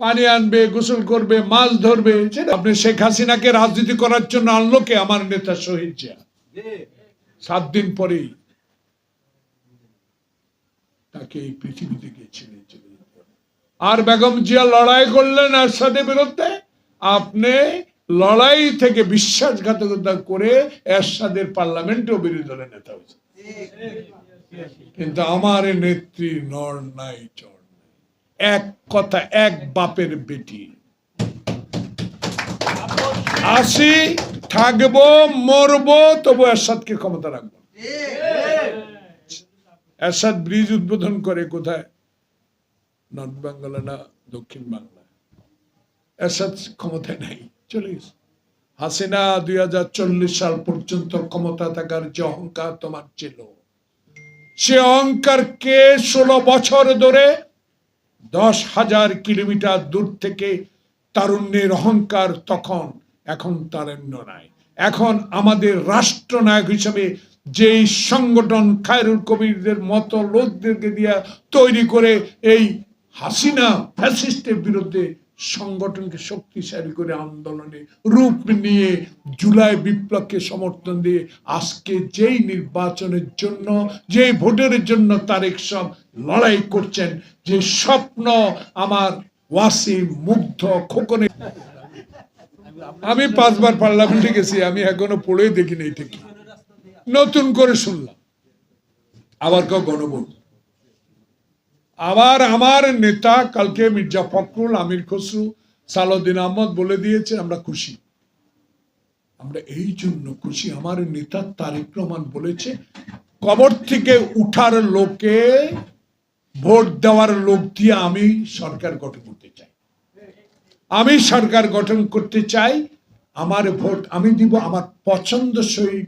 পানি আনবে, গোসল করবে, মাছ ধরবে আপনি শেখ হাসিনাকে রাজনীতি করার জন্য আনলো কে? আমার নেতা শহীদ জিয়া। সাত দিন পরেই তাকে এই পৃথিবী থেকে ছেড়ে চলে আর বেগম জিয়া লড়াই করলেন এরশাদের বিরুদ্ধে। আপনি লড়াই থেকে বিশ্বাসঘাতকতা করে এরশাদের পার্লামেন্টেও বিরোধী দলের নেতা হয়েছে কিন্তু আমার নেত্রী নর নাই নাই এক কথা, এক বাপের বেটি। আসি, থাকব, মরবো, তবু এরশাদকে ক্ষমতা রাখব। এরশাদ ব্রিজ উদ্বোধন করে কোথায়? নর্থ বেঙ্গলে না, দক্ষিণ বাংলা এরশাদ ক্ষমতায় নাই, চলে গেছে। হাসিনা দুই হাজার চল্লিশ সাল পর্যন্ত ক্ষমতা থাকার যে অহংকার তোমার ছিল, সে অহংকারকে ষোলো বছর ধরে দশ হাজার কিলোমিটার দূর থেকে তারুণ্যের অহংকার তখন এখন তারুণ্য নাই। এখন আমাদের রাষ্ট্রনায়ক হিসেবে যেই সংগঠন খায়রুল কবিরদের মতো লোকদেরকে দিয়া তৈরি করে এই হাসিনা ফ্যাসিস্টের বিরুদ্ধে সংগঠনকে শক্তিশালী করে আন্দোলনে রূপ নিয়ে জুলাই বিপ্লবকে সমর্থন দিয়ে আজকে যেই নির্বাচনের জন্য, যেই ভোটের জন্য তারেক সব লড়াই করছেন, যে স্বপ্ন আমার ওয়াসি মুগ্ধ খোকনে আমি পাঁচবার পার্লামেন্টে গেছি, আমি এখনও পড়ে দেখিনি এটা কি নতুন করে শুনলাম। আবার কেউ গণভোট। আবার আমার নেতা কালকে মির্জা ফখরুল, আমির খসরু, সালাউদ্দিন আহমদ বলে দিয়েছে, আমরা খুশি। আমরা এই জন্য খুশি। আমার নেতা তারেক রহমান বলেছে, কবর থেকে উঠার লোকে ভোট দেওয়ার লোক দিয়ে আমি সরকার গঠন করতে চাই। আমি সরকার গঠন করতে চাই, আমার ভোট আমি দিব, আমার পছন্দসই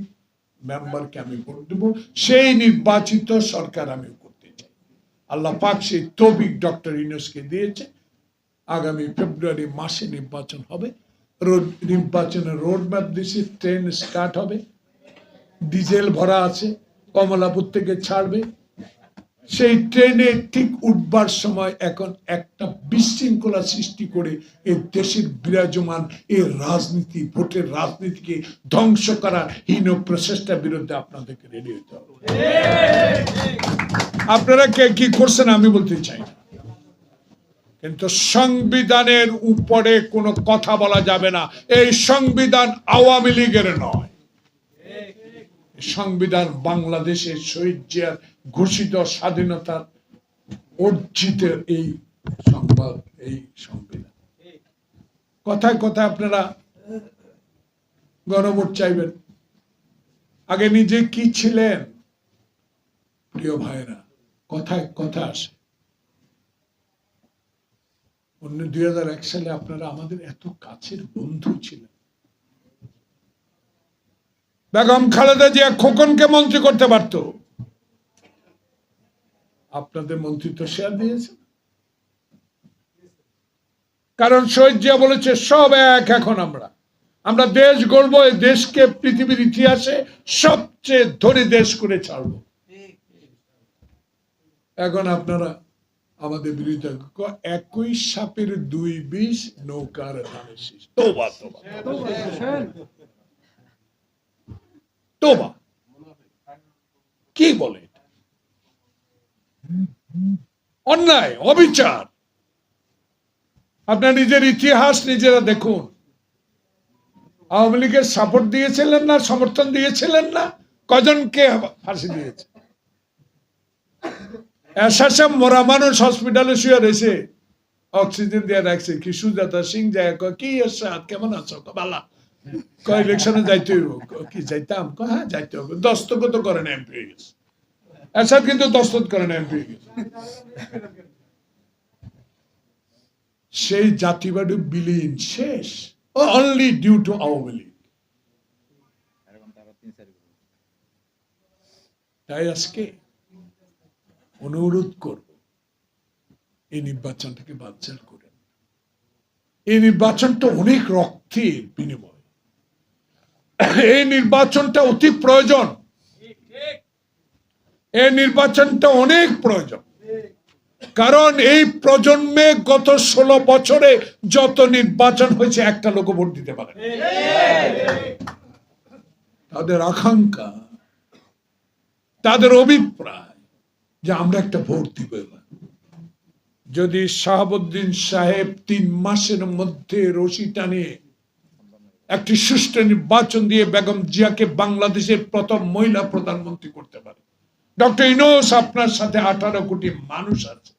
মেম্বারকে আমি ভোট দেব, সেই নির্বাচিত সরকার আমি চাই আল্লাহ পাক সেই তবিক ডক্টর ইউনুসকে দিয়েছে। আগামী ফেব্রুয়ারি মাসে নির্বাচন হবে। রোড, নির্বাচনের রোড ম্যাপ দিয়েছে ট্রেন স্টার্ট হবে। ডিজেল ভরা আছে, কমলাপুর থেকে ছাড়বে। সেই ট্রেনে ঠিক উঠবার সময় এখন একটা বিশৃঙ্খলা সৃষ্টি করে এই দেশের বিরাজমান এই রাজনীতি, ভোটের রাজনীতিকে ধ্বংস করার হীন প্রচেষ্টার বিরুদ্ধে আপনাদেরকে রেডি হতে হবে। আপনারা কে কি করছেন আমি বলতে চাই কিন্তু সংবিধানের উপরে কোনো কথা বলা যাবে না। এই সংবিধান আওয়ামী লীগের নয়। সংবিধান বাংলাদেশের শহীদ জিয়ার ঘোষিত স্বাধীনতার অর্জিত এই সংবাদ, এই সংবিধান। কথায় কথায় আপনারা গণভোট চাইবেন। আগে নিজে কি ছিলেন, প্রিয় ভাইরা কথায় কথা আসে। অন্য দুই হাজার এক সালে আপনারা আমাদের এত কাছের বন্ধু ছিলেন। বেগম খালেদা জিয়া খোকনকে মন্ত্রী করতে পারত। আপনাদের মন্ত্রিত্ব শেয়ার দিয়েছে। কারণ শহীদ জিয়া বলেছে, সব এক এখন আমরা। আমরা দেশ গড়ব দেশকে পৃথিবীর ইতিহাসে সবচেয়ে ধনী দেশ করে ছাড়ব। এখন আপনারা আমাদের বিরোধিতা একই সাপের দুই বিষ নৌকার ধানে শীষ। তোবা তোবা। তোবা কি বলে অন্যায় অবিচার। আপনার নিজের ইতিহাস নিজেরা দেখুন। আওয়ামী লীগের সাপোর্ট দিয়েছিলেন না সমর্থন দিয়েছিলেন না? কজনকে ফাঁসি দিয়েছে? এসাসাম মরা মানুষ হসপিটালে শুয়ে রয়েছে। অক্সিজেন দিয়ে রাখছে। কি সুজাতা সিং যায় কি এরশাদ? কেমন আছো? বালা ইলেকশনে যাইতে হইব। কি, যাইতাম? হ্যাঁ যাইতে হবে এমপি হয়ে গেছে। কিন্তু দস্তখত করেন এমপি হয়ে গেছে। সেই জাতিবাদী বিলীন শেষ। Only due to Awami League. তাই আজকে অনুরোধ করব, এই নির্বাচনটাকে বানচাল করেন এই নির্বাচনটা অনেক রক্তের বিনিময়। এই নির্বাচনটা অতি প্রয়োজন। এই নির্বাচনটা অনেক প্রয়োজন। কারণ এই প্রজন্মে গত ষোলো বছরে যত নির্বাচন হয়েছে, একটা লোক ভোট দিতে পারে তাদের আকাঙ্ক্ষা, তাদের অভিপ্রায় যে আমরা একটা ভোট দিব যদি শাহাবুদ্দিন সাহেব তিন মাসের মধ্যে রশি টানে, একটি সুষ্ঠু নির্বাচন দিয়ে বেগম জিয়াকে বাংলাদেশের প্রথম মহিলা প্রধানমন্ত্রী করতে পারে। ডক্টর ইনোস আপনার সাথে আঠারো কোটি মানুষ আছে।